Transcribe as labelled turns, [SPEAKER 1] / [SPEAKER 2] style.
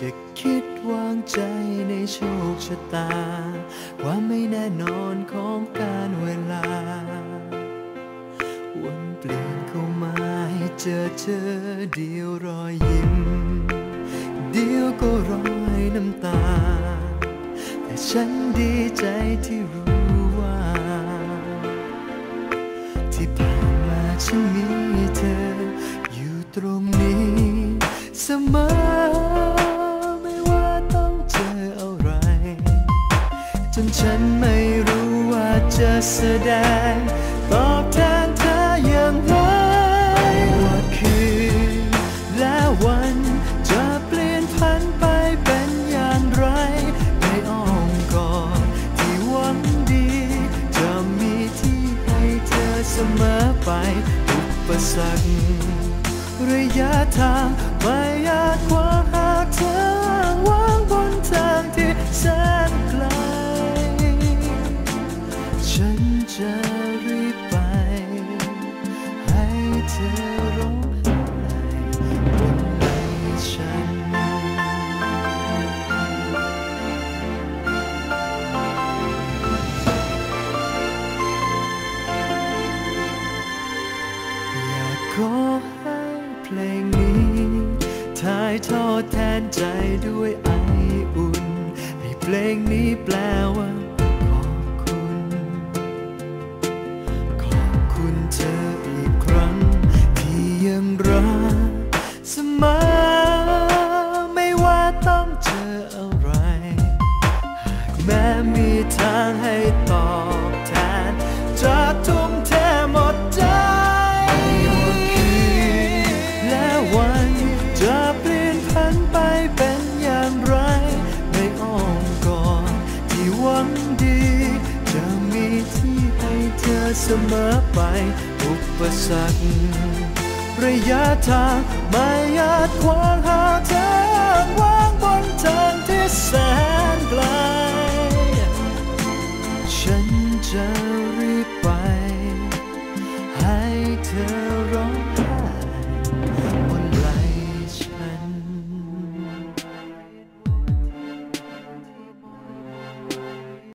[SPEAKER 1] จะคิดวางใจในโชคชะตา ความไม่แน่นอนของการเวลา วนเปลี่ยนเข้ามาให้เจอเจอเดียวรอยยิ้ม เดียวก็รอยน้ำตา แต่ฉันดีใจที่รู้ว่า ที่ผ่านมาฉันมีเธอ อยู่ตรงนี้เสมอ จนฉันไม่รู้ว่าจะแสดง ตอบแทนเธออย่างไรว่าคืนและวันจะเปลี่ยนพันไปเป็นอย่างไรในอ้อมกอดที่หวังดี จะมีที่ให้เธอเสมอไปอุปสรรคระยะทางไม่อาจขวาหากเธอ ฉันจะรีบไป ให้เธอร้องไห้บนใบฉัน อยากขอให้เพลงนี้ถ่ายทอดแทนใจด้วยไออุ่น ให้เพลงนี้แปล เสมอไป อุปสรรคระยะทางไม่อาจขวางหากเธอวางบนทางที่แสนไกล ฉันจะรีบไป ให้เธอรอ